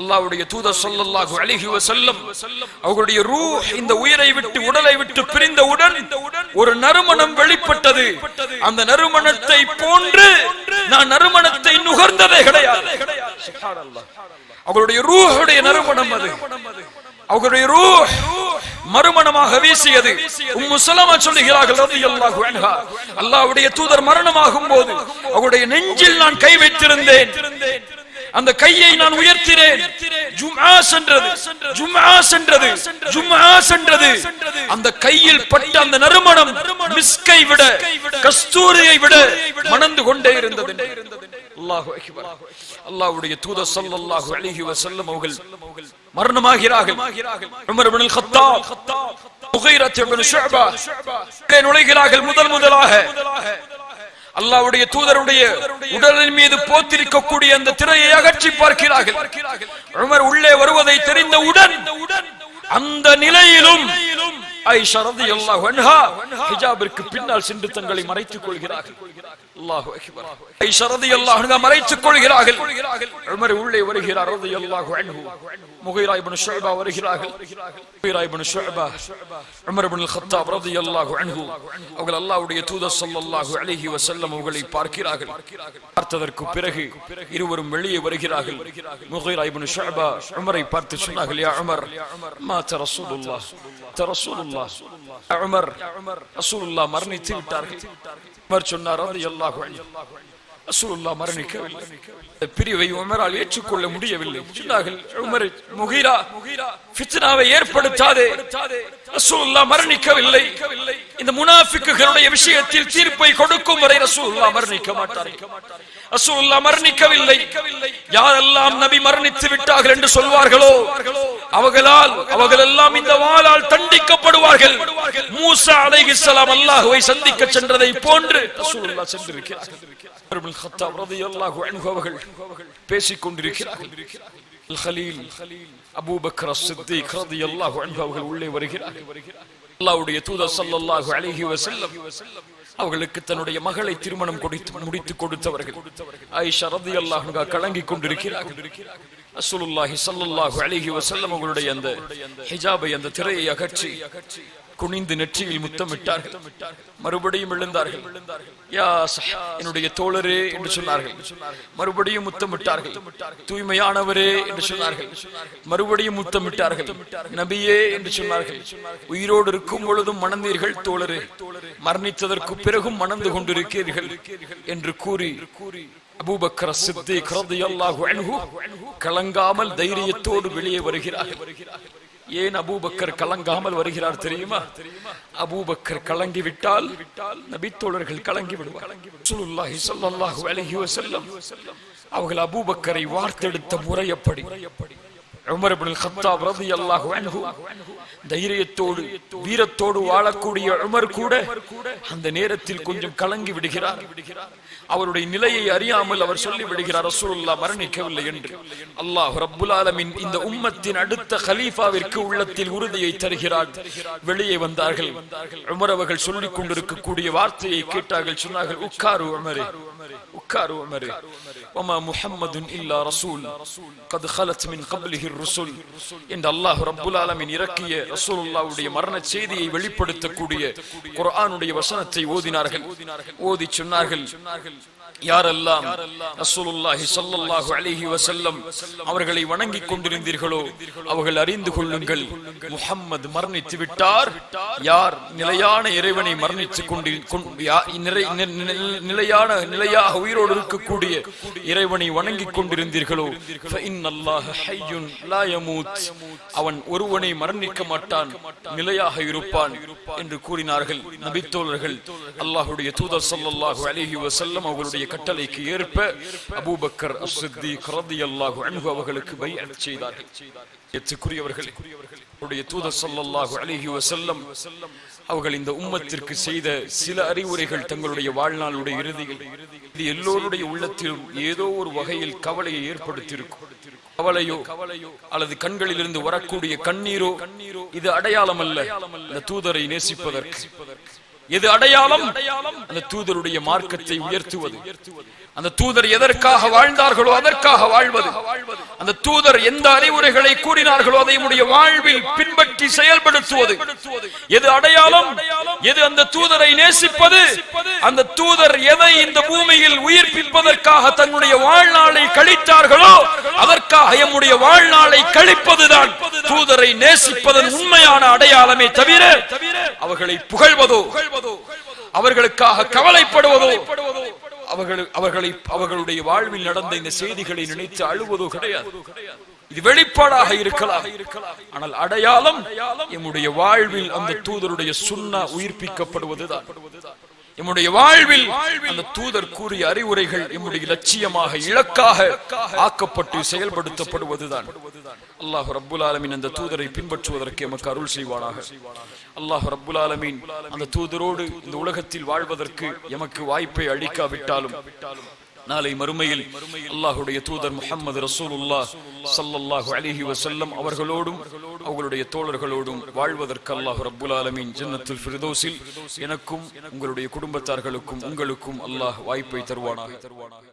அல்லாவுடைய தூத ஸல்லல்லாஹு அழகி வஸல்லம் அவர்களுடைய ரூ இந்த உயிரை விட்டு உடலை விட்டு பிரிந்தவுடன் ஒரு நறுமணம் வெளிப்பட்டது. அந்த நறுமணத்தை போன்று நான் நறுமணத்தை நுகர்ந்ததே கிடையாது. அவருடைய ரூஹுடைய நறுமணம் அது. அவர்களுடைய ரூ மறுமணமாக வீசியது. உம்மு சலமா சொல்லுகிறார்கள் ரலியல்லாஹு அன்ஹா. அல்லாஹ்வுடைய தூதர் மரணமாகும் போது அவருடைய நெஞ்சில் நான் கை வைத்திருந்தேன். அந்த கையை நான் உயர்த்தினேன். ஜும்ஆ சென்றது. ஜும்ஆ சென்றது. ஜும்ஆ சென்றது. அந்த கையில் பட்ட அந்த நறுமணம் மிஸ்கை விட கஸ்தூரியை விட மணந்து கொண்டே இருந்தது. அல்லாஹு அக்பர். அல்லாஹ்வுடைய தூதர் ஸல்லல்லாஹு அலைஹி வஸல்லம் அவர்கள் மரணமாகிறார்கள். உமர் இப்னு கத்தாப் முகைரத் இப்னு ஷுஅபா நுழைகிறார்கள் முதல் முதலாக. அல்லாவுடைய தூதருடைய உடலின் மீது போத்திருக்கக்கூடிய அந்த திரையை அகற்றி பார்க்கிறார்கள். உமர் உள்ளே வருவதை தெரிந்தவுடன் அந்த நிலையிலும் பின்னால் சென்று தங்களை மறைத்துக் கொள்கிறார்கள். மறைத்துக் கொள்கிறார்கள். உள்ளே வருகிறார் ரலியல்லாஹு அன்ஹு முகைரா இப்னு ஷுஅபா வருகிறார்கள் முகைரா இப்னு ஷுஅபா உமர் இப்னு அல்-கத்தாப் ரலியல்லாஹு அன்ஹு அவர்கள் அல்லாஹ்வுடைய தூதர் ஸல்லல்லாஹு அலைஹி வஸல்லம் அவர்களை பார்க்கிறார்கள் பார்த்ததற்கு பிறகு இருவரும் வெளியே வருகிறார்கள் முகைரா இப்னு ஷுஅபா உமரை பார்த்து சொன்னார்கள் யா உமர் மாத ரசூலுல்லாஹ் ரசூலுல்லாஹ் உமர் ரசூலுல்லாஹ் மரணித்து விட்டார்கள் உமர் சொன்னார் ரலியல்லாஹு அன்ஹு ரசூலுல்லாஹ் மரணிக்கவில்லை இந்த பிரிவை உமரால் ஏற்றுக்கொள்ள முடியவில்லை. சொன்னார்கள் உமர் முகிரா ஃபித்னாவை ஏற்படுத்தாதே. ரசூல்லா மரணிக்கவில்லை. இந்த முனாஃபிக்குகளுடைய விஷயத்தில் தீர்ப்பை கொடுக்கும் வரை ரசூல்லா மரணிக்க மாட்டார் ரசூல்லா மரணிக்கவில்லை. யாரெல்லாம் நபி மரணித்து விட்டார்கள் என்று சொல்வார்களோ அவர்களால் அவர்கள் எல்லாம் இந்த வாளால் தண்டிக்கப்படுவார்கள். மூசா அலைஹிஸ்ஸலாம் அல்லாஹ்வை சந்திக்க சென்றதை போன்று ரசூலுல்லாஹ் சென்றிருக்கிறார்கள். உமர் அன்ஹு அவர்கள் பேசிக் கொண்டிருக்கிறார்கள் அபூபக்கர் சித்திக் ரலியல்லாஹு அன்ஹு அவர்கள் உள்ளே வருகிறார். அல்லாவுடைய தூதர் சல்லல்லாஹு அலைஹி வசல்லம் அவர்களுக்கு தன்னுடைய மகளை திருமணம் கொடுத்து முடித்து கொடுத்தவர்கள். ஐஷா ரலியல்லாஹு அல்லாஹ் கலங்கிக் கொண்டிருக்கிறார்கள். ரசூலுல்லாஹி ஸல்லல்லாஹு அலைஹி வஸல்லம் அவர்களுடைய அந்த ஹிஜாபை அந்த திரையை அகற்றி குனிந்து நெற்றியில் முத்தமிட்டார்கள். மறுபடியும் எழுந்தார்கள். யா என்னுடைய தோழரே என்று சொன்னார்கள். மறுபடியும் முத்தமிட்டார்கள். தூய்மையானவரே என்று சொன்னார்கள். மறுபடியும் முத்தமிட்டார்கள். நபியே என்று சொன்னார்கள். உயிரோடு இருக்கும் பொழுதும் மணந்தீர்கள் தோழரே. மரணித்ததற்கு பிறகும் மணந்து கொண்டிருக்கிறீர்கள் என்று கூறி அபூபக்கர் சித்திக் ரலியல்லாஹு அன்ஹு கலங்காமல் தைரியத்தோடு வெளியே வருகிறார்கள் ஏன் அபூபக்கர் கலங்காமல் வருகிறார் தெரியுமா? அபூபக்கர் கலங்கி விட்டால் நபித்தோழர்கள் கலங்கி விடுவார் அவர்கள் அபூபக்கரை வார்த்தெடுத்த முறை தைரியத்தோடு வீரத்தோடு வாழக்கூடிய உமர் கூட அந்த நேரத்தில் கொஞ்சம் கலங்கி விடுகிறார். அவருடைய நிலையை அறியாமல் அவர் சொல்லி விடுகிறார் ரசூலுல்லா மரணிக்கவில்லை என்று. அல்லாஹ் ரப்புல் ஆலமின் இந்த உம்மத்தின் அடுத்த ஹலீஃபாவிற்கு உள்ளத்தில் உறுதியை தருகிறார். வெளியே வந்தார்கள். உமர் அவர்கள் சொல்லிக் கொண்டிருக்கக்கூடிய வார்த்தையை கேட்டார்கள். சொன்னார்கள் உட்காரு உமரே. உட்காரு உமரே وما محمد إلا رسول قد خلت من قبله الرسل என்று அல்லாஹ் ரப்புல் ஆலமீன் இறக்கிய ரசூலுல்லாஹ்வுடைய மரண செய்தியை வெளிப்படுத்தக்கூடிய குர்ஆனுடைய வசனத்தை ஓதினார்கள் ஓதி சொன்னார்கள் யாரெல்லாம் ரசூலுல்லாஹி ஸல்லல்லாஹு அவர்களை வணங்கிக் கொண்டிருந்தீர்களோ அவர்கள் அறிந்து கொள்ளுங்கள் முஹம்மது மரணித்து விட்டார். யார் நிலையான இறைவனை மரணித்து நிலையான நிலையாக உயிரோடு இருக்கக்கூடிய இறைவனை வணங்கிக் கொண்டிருந்தீர்களோ அவன் ஒருவனை மரணிக்க மாட்டான் நிலையாக இருப்பான் என்று கூறினார்கள் நபித்தோழர்கள். அல்லாஹுடைய தூதர் சல்லாஹூ அலிஹி வசல்லம் அவர்களுடைய கட்டளைக்கு ஏற்ப அபூபக்கர் அஸ்-சித்தீக் அன்பு அவர்களுக்கு பைஅத் செய்தார்கள். எத்துக்குரியவர்களே அவருடைய தூதர் ஸல்லல்லாஹு அலைஹி வஸல்லம் அவர்கள் இந்த உம்மத்திற்கு செய்த சில அறிவுரைகள் தங்களுடைய வாழ்நாளுடைய இறுதியில். இது எல்லோருடைய உள்ளத்திலும் ஏதோ ஒரு வகையில் கவலையை ஏற்படுத்தியிருக்கும். கவலையோ அல்லது கண்களிலிருந்து வரக்கூடிய கண்ணீரோ இது அடையாளம் அல்ல இந்த தூதரை நேசிப்பதற்கு. எது அடையாளம்? அந்த தூதருடைய மார்க்கத்தை உயர்த்துவது. அந்த தூதர் எதற்காக வாழ்ந்தார்களோ அதற்காக வாழ்வது. அந்த தூதர் எந்த அறிவுரைகளை கூறினார்களோ அதை நம்முடைய வாழ்வில் பின்பற்றி செயல்படுத்துவது. எது அடையாளம்? எது அந்த தூதரை நேசிப்பது? அந்த தூதர் எதை இந்த பூமியில் உயிர்ப்பிப்பதற்காக தன்னுடைய வாழ்நாளை கழித்தார்களோ அதற்கு அதற்காக எம்முடைய வாழ்நாளை கழிப்பதுதான். தூதரை நேசிப்பதன் உண்மையான அடையாளமே தவிர அவர்களை புகழ்வதோ அவர்களுக்காக கவலைப்படுவதோ அவர்கள் அவர்களை அவர்களுடைய வாழ்வில் நடந்த இந்த செய்திகளை நினைத்து அழுவதோ கிடையாது. இது வெளிப்பாடாக இருக்கலாம். ஆனால் அடையாளம் எம்முடைய வாழ்வில் அந்த தூதருடைய சுண்ணா உயிர்ப்பிக்கப்படுவதுதான். எம்முடைய வாழ்வில் அந்த தூதர் கூறிய அறிவுரைகள் என்னுடைய லட்சியமாக இலக்காக ஆக்கப்பட்டு செயல்படுத்தப்படுவதுதான். அல்லாஹ் ரப்புல் ஆலமின் அந்த தூதரை பின்பற்றுவதற்கு எமக்கு அருள் செய்வானாக. அல்லாஹ் ரப்புல் ஆலமின் அந்த தூதரோடு இந்த உலகத்தில் வாழ்வதற்கு எமக்கு வாய்ப்பை அளிக்காவிட்டாலும் நாளை மறுமையில் அல்லாஹுடைய தூதர் முகமது ரசூலுல்லா ஸல்லல்லாஹு அலிஹி வசல்லம் அவர்களோடும் அவர்களுடைய தோழர்களோடும் வாழ்வதற்கு அல்லாஹு ரபுல் ஆலமின் ஜன்னத்தில் ஃபிர்தௌஸில் எனக்கும் உங்களுடைய குடும்பத்தார்களுக்கும் உங்களுக்கும் அல்லாஹ் வாய்ப்பை தருவானாக தருவானாக.